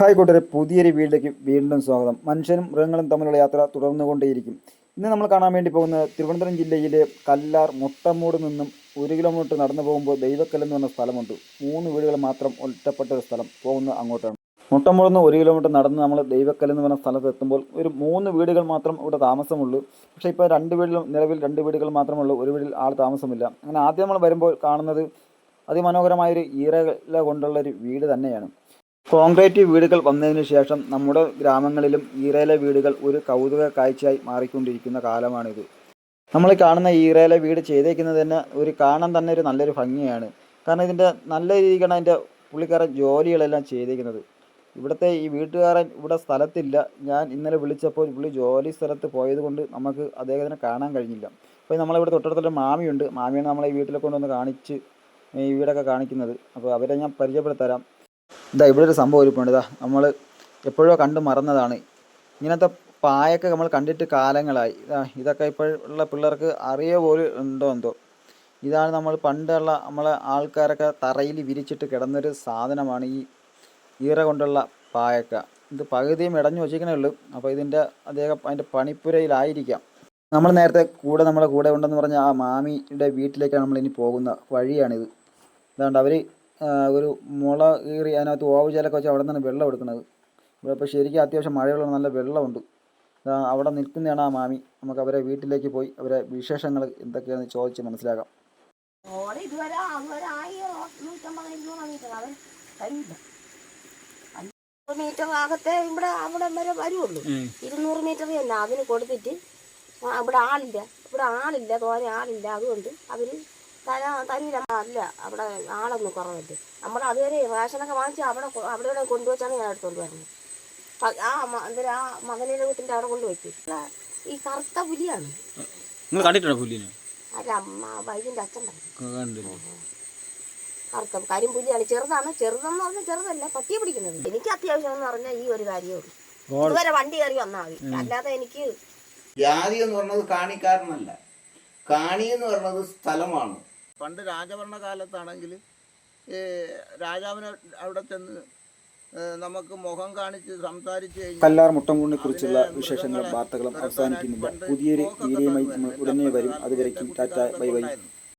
Hi കൂട്ടരെ പുതിയൊരു വീട്ടിലേക്ക് വീണ്ടും സ്വാഗതം. മനുഷ്യനും മൃഗങ്ങളും തമ്മിലുള്ള യാത്ര തുടർന്നുകൊണ്ടേയിരിക്കും. ഇന്ന് നമ്മൾ കാണാൻ വേണ്ടി പോകുന്നത് തിരുവനന്തപുരം ജില്ലയിലെ കല്ലാർ മുട്ടമൂട് നിന്നും ഒരു കിലോമീറ്റർ നടന്നു പോകുമ്പോൾ ദൈവക്കൽ എന്ന് പറഞ്ഞ സ്ഥലമുണ്ട്. മൂന്ന് വീടുകൾ മാത്രം ഒറ്റപ്പെട്ട ഒരു സ്ഥലം. പോകുന്നത് അങ്ങോട്ടാണ്. മുട്ടമൂട് നിന്ന് ഒരു കിലോമീറ്റർ നടന്ന് നമ്മൾ ദൈവക്കൽ എന്ന് പറഞ്ഞ സ്ഥലത്ത് എത്തുമ്പോൾ ഒരു മൂന്ന് വീടുകൾ മാത്രം ഇവിടെ താമസമുള്ളൂ. പക്ഷേ ഇപ്പോൾ രണ്ട് വീടിലും നിലവിൽ രണ്ട് വീടുകൾ മാത്രമുള്ളൂ. ഒരു വീടിൽ ആൾ താമസമില്ല. അങ്ങനെ ആദ്യം നമ്മൾ വരുമ്പോൾ കാണുന്നത് അതിമനോഹരമായൊരു ഈറകല കൊണ്ടുള്ള ഒരു വീട് തന്നെയാണ്. കോൺക്രീറ്റ് വീടുകൾ വന്നതിനു ശേഷം നമ്മുടെ ഗ്രാമങ്ങളിലും ഈറയിലെ വീടുകൾ ഒരു കൗതുക കാഴ്ചയായി മാറിക്കൊണ്ടിരിക്കുന്ന കാലമാണിത്. നമ്മൾ കാണുന്ന ഈറയിലെ വീട് ചെയ്തേക്കുന്നത് തന്നെ ഒരു കാണാൻ തന്നെ ഒരു നല്ലൊരു ഭംഗിയാണ്. കാരണം ഇതിന്റെ നല്ല രീതിക്കാണ് അതിന്റെ പുള്ളിക്കാരൻ ജോലികളെല്ലാം ചെയ്തേക്കുന്നത്. ഇവിടുത്തെ ഈ വീട്ടുകാരൻ ഇവിടെ സ്ഥലത്തില്ല. ഞാൻ ഇന്നലെ വിളിച്ചപ്പോൾ പുള്ളി ജോലി സ്ഥലത്ത് പോയതുകൊണ്ട് നമുക്ക് അദ്ദേഹത്തിനെ കാണാൻ കഴിഞ്ഞില്ല. അപ്പോൾ നമ്മളിവിടെ തൊട്ടടുത്തൊരു മാമിയുണ്ട്. മാമിയാണ് നമ്മളെ ഈ വീട്ടിലെ കൊണ്ടുവന്ന് കാണിച്ച് ഈ വീടൊക്കെ കാണിക്കുന്നത്. അപ്പോൾ അവരെ ഞാൻ പരിചയപ്പെടുത്തരാം. ഇതാ ഇവിടെ ഒരു സംഭവം ഇരിപ്പുണ്ട് ഇതാ നമ്മൾ എപ്പോഴോ കണ്ട് മറന്നതാണ്. ഇങ്ങനത്തെ പായൊക്കെ നമ്മൾ കണ്ടിട്ട് കാലങ്ങളായി. ഇതാ ഇതൊക്കെ ഇപ്പോഴുള്ള പിള്ളേർക്ക് അറിയ പോലും ഉണ്ടോ എന്തോ. ഇതാണ് നമ്മൾ പണ്ടുള്ള നമ്മളെ ആൾക്കാരൊക്കെ തറയിൽ വിരിച്ചിട്ട് കിടന്നൊരു സാധനമാണ് ഈ ഈറ കൊണ്ടുള്ള പായൊക്കെ. ഇത് പകുതിയും ഇടഞ്ഞു വച്ചിരിക്കണേ ഉള്ളൂ. അപ്പോൾ ഇതിന്റെ അദ്ദേഹം അതിന്റെ പണിപ്പുരയിലായിരിക്കാം. നമ്മൾ നേരത്തെ കൂടെ നമ്മളെ കൂടെ ഉണ്ടെന്ന് പറഞ്ഞ ആ മാമിയുടെ വീട്ടിലേക്കാണ് നമ്മൾ ഇനി പോകുന്ന വഴിയാണിത്. അതുകൊണ്ട് അവർ ഒരു മുള കീറി അതിനകത്ത് ഓവുചാലൊക്കെ വെച്ച് അവിടെ നിന്നാണ് വെള്ളം എടുക്കുന്നത്. ഇവിടെ ഇപ്പോൾ ശരിക്കും അത്യാവശ്യം മഴയുള്ള നല്ല വെള്ളമുണ്ട്. അവിടെ നിൽക്കുന്നതാണ് ആ മാമി. നമുക്ക് അവരെ വീട്ടിലേക്ക് പോയി അവരെ വിശേഷങ്ങൾ എന്തൊക്കെയാണെന്ന് ചോദിച്ച് മനസ്സിലാക്കാം. ഓടെ ഇതുവരെ അതുവരെ ആയിരം നൂറ്റമ്പത് ഇരുന്നൂറ് മീറ്റർ. കഴിയില്ല മീറ്റർ അകത്തെ ഇവിടെ അവിടെ വരെ വരുള്ളൂ. ഇരുന്നൂറ് മീറ്റർ തന്നെ. അതിന് കൊടുത്തിട്ട് ഇവിടെ ആളില്ല. ഇവിടെ ആളില്ല തോനെ ആളില്ല. അതുകൊണ്ട് അവർ തല തനി അല്ല. അവിടെ ആളൊന്നും കുറവല്ലേ. നമ്മൾ അതുവരെ റേഷനൊക്കെ വാങ്ങിച്ച് അവിടെ അവിടെ ഇവിടെ കൊണ്ടുവച്ചാണ് ഞാൻ എടുത്തോണ്ട് വരുന്നത് ആ എന്തരാ ആ മകനയുടെ വീട്ടിന്റെ അവിടെ കൊണ്ടുവയ്ക്കും ഈ കറുത്ത പുലിയാണ്. നിങ്ങൾ കണ്ടിട്ടുണ്ടോ പുല്ലിനെ അല്ല അമ്മ വൈകിന്റെ അച്ഛൻ പറഞ്ഞു കണ്ടില്ല കറുത്ത കരിമ്പുലിയാണ് ചെറുതാണ്. ചെറുതെന്ന് പറഞ്ഞാൽ ചെറുതല്ല പട്ടിയെ പിടിക്കുന്നത്. എനിക്ക് അത്യാവശ്യം എന്ന് പറഞ്ഞാൽ ഈ ഒരു കാര്യമുള്ളൂ ഇതുവരെ വണ്ടി കയറി വന്നാൽ മതി. അല്ലാതെ എനിക്ക് ജാതി എന്ന് പറഞ്ഞത് കാണിക്കാരനല്ല. കാണി എന്ന് പറഞ്ഞത് സ്ഥലമാണ്. പണ്ട് രാജഭരണ കാലത്താണെങ്കിൽ രാജാവിനെ അവിടെ ചെന്ന് നമുക്ക് മുഖം കാണിച്ച് സംസാരിച്ച് കല്ലാർ മുട്ടംകൂടിനെ കുറിച്ചുള്ള വിശേഷങ്ങളും വാർത്തകളും അവസാനിക്കുന്നില്ല. പുതിയൊരു വീഡിയോയുമായി നമ്മൾ ഉടനെ വരും. അതുവരേക്കും ടാറ്റ ബൈ ബൈ.